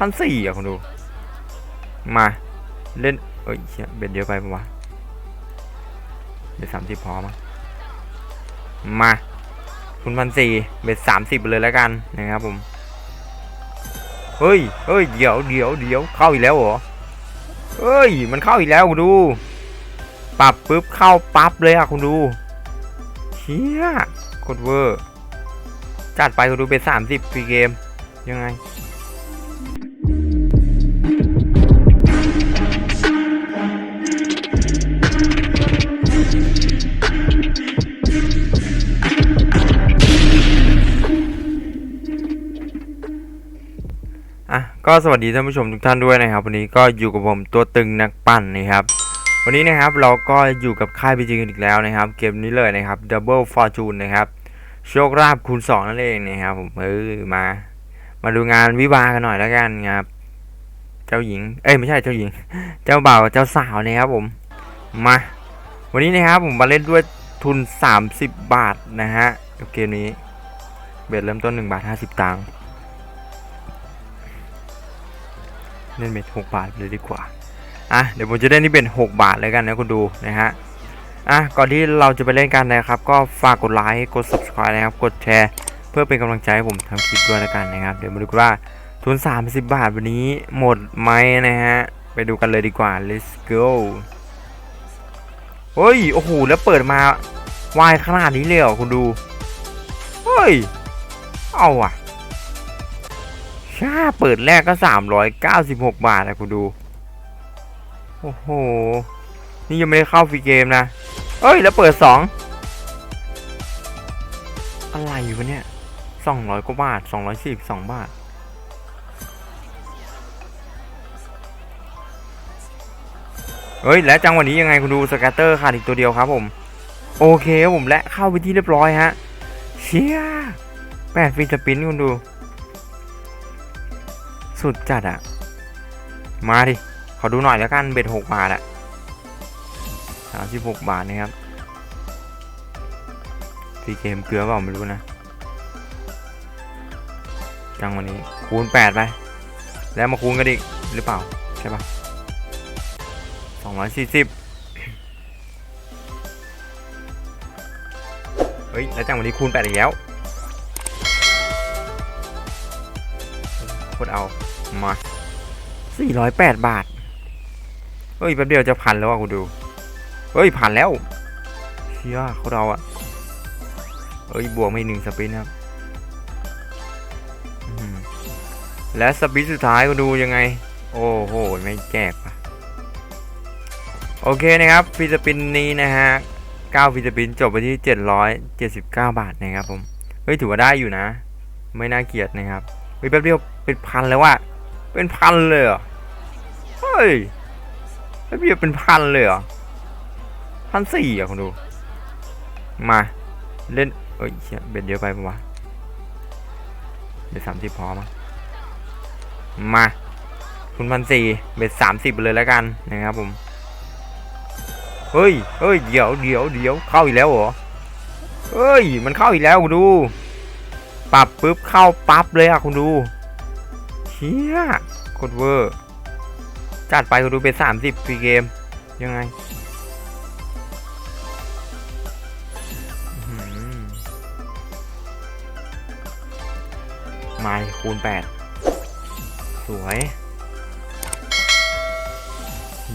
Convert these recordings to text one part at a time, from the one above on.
พันสี่อะคุณดู มาเล่น เอ้ยเชี่ยเบ็ดเยอะไปปะวะเบ็ดสามสิบพอมั้งมาคุณพันสี่เบ็ดสามสิบเลยแล้วกันนะครับผม เฮ้ยเฮ้ย เดี๋ยวเดี๋ยวเดี๋ยวเข้าอีกแล้วเหรอ เฮ้ย มันเข้าอีกแล้วคุณดู ปรับปุ๊บเข้าปั๊บเลยอะคุณดูเชี่ยโคตรเวอร์ จัดไปคุณดูเป็นสามสิบฟรีเกม ยังไง อะก็สวัสดีท่านผู้ชมทุกท่านด้วยนะครับวันนี้ก็อยู่กับผมตัวตึงนักปั่นนะครับวันนี้นะครับเราก็อยู่กับค่ายพีจีกันอีกแล้วนะครับ เกมนี้เลยนะครับ Double Fortune นะครับโชคลาภคูณ 2 นั่นเองนะครับผมเออมา มาดูงานวิวากันหน่อยแล้วกันครับ เจ้าหญิง เอ้ยไม่ใช่เจ้าหญิง เจ้าบ่าวเจ้าสาวนะครับผมมา วันนี้นะครับผมมาเล่นด้วยทุน 30 บาทนะฮะกับเกมนี้เบ็ดเริ่มต้น1บาท50 ตังค์ เล่นเบ็ดหกบาทเลยดีกว่าอะเดี๋ยวผมจะเล่นที่เป็นหกบาทเลยกันนะคุณดูนะฮะอะก่อนที่เราจะไปเล่นกันนะครับ ก็ฝากกดไลค์กด subscribe นะครับกดแชร์ เพื่อเป็นกำลังใจให้ผมทำคลิปด้วยแล้วกันนะครับ เดี๋ยวมาดูกันว่าทุน30 บาทวันนี้หมดไหมนะฮะไปดูกันเลยดีกว่า let's go เฮ้ยโอ้โหแล้วเปิดมาวายขนาดนี้เลยเหรอคุณดูเฮ้ยเอาอะ ชาเปิดแรกก็ 396 บาทอะคุณดู โอ้โห นี่ยังไม่ได้เข้าฟรีเกมนะ เอ้ย แล้วเปิด 2 อะไรอยู่วะเนี่ย 200 กว่าบาท 242 บาท เฮ้ย แล้วจังหวะนี้ยังไงคุณดูสแกตเตอร์ขาดอีกตัวเดียวครับผม โอเคครับผมและเข้าไปที่เรียบร้อยฮะ เชียแปดฟินสปินคุณดู สุดจัดอะมาดิ ขอดูหน่อยแล้วกัน เบ็ดหกบาทอะสามสิบหกบาทนะครับฟรีเกมเกลือเปล่าไม่รู้นะจังวันนี้คูณแปดไป แล้วมาคูณกันอีกหรือเปล่า ใช่ปะสองร้อยสี่สิบเฮ้ย แล้วจังวันนี้คูณแปดอีกแล้ว คตรเอา มา408บาท เฮ้ยแป๊บเดียวจะพันแล้วอะกูดู เฮ้ยผ่านแล้ว เชี่ยเขาเราอะ เฮ้ยบวกไม่หนึ่งสปินครับอื้อหือและสปินสุดท้ายกูดูยังไง โอ้โห ไม่แจกว่ะโอเคนะครับฟิสปินนี้นะฮะ9ฟิสปินจบไปที่ 779 บาทนะครับผม เฮ้ยถือว่าได้อยู่นะ ไม่น่าเกลียดนะครับ เฮ้ยแป๊บเดียวเป็นพันแล้วว่ะเป็นพันเลยเหรอเฮ้ยแป๊บเดียวเป็นพันเลยเหรอพันสี่อะคุณดู มาเล่นเอ้ยเชี่ยเบ็ดเยอะไปปะวะเบ็ดสามสิบพอมั้งมาคุณพันสี่เบ็ดสามสิบเลยแล้วกันนะครับผมเฮ้ยเฮ้ยเดี๋ยวเดี๋ยวเดี๋ยวเข้าอีกแล้วเหรอเฮ้ย มันเข้าอีกแล้วดู ปรับปุ๊บเข้าปั๊บเลยอะคุณดูเชี่ยโคตรเวอร์จัดไปคุณดูเป็นสามสิบฟรีเกม ยังไงอื้อหือมาคูณแปดสวย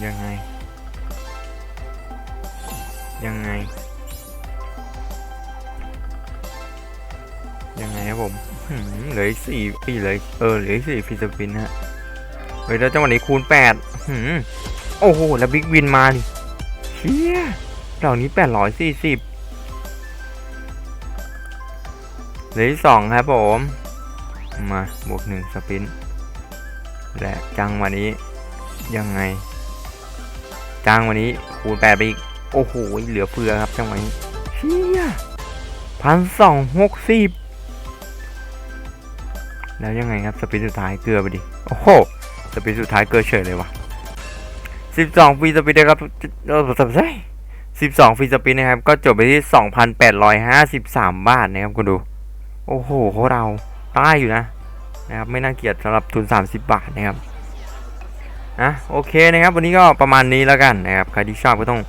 ยังไง ยังไง ยังไงครับผมเหลืออีกสี่ปีเหลยเออเหลืออีกสี่ฟิสปินฮะเฮ้ยแล้วจังหวะนี้คูณแปดโอ้โหแล้วบิ๊กวินมาดิเชี่ยดอกนี้แปดร้อยสี่สิบเหลืออีกสองครับผม มาบวกหนึ่งสปินและจังวะนี้ยังไง จังวะนี้คูณแปดไปอีก โอ้โหเหลือเฟือครับจังหวะนี้เชี่ยพันสองหกสิบ แล้วยังไงครับสปีดสุดท้ายเกลือไปดิ โอ้โหสปีดสุดท้ายเกลือเฉยเลยวะสิบสองฟรีสปีดนะครับเออสับใช่สิบสองฟรีสปีดนะครับ ก็จบไปที่สองพันแปดร้อยห้าสิบสามบาทนะครับคุณดู โอ้โหเขาเราใต้อยู่นะนะครับไม่น่าเกลียดสำหรับทุน 30 บาทนะครับนะโอเคนะครับ วันนี้ก็ประมาณนี้แล้วกันนะครับใครที่ชอบก็ต้อง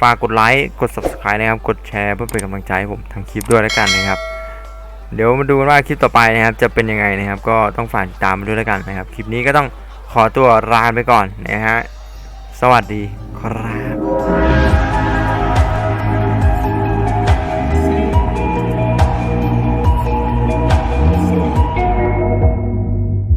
ฝากกดไลค์กด subscribe นะครับ กดแชร์เพื่อเป็นกำลังใจให้ผมทำคลิปด้วยแล้วกันนะครับ เดี๋ยวมาดูกันว่าคลิปต่อไปนะครับจะเป็นยังไงนะครับ ก็ต้องฝากติดตามมาด้วยแล้วกันนะครับ คลิปนี้ก็ต้องขอตัวลาไปก่อนนะฮะสวัสดีครับ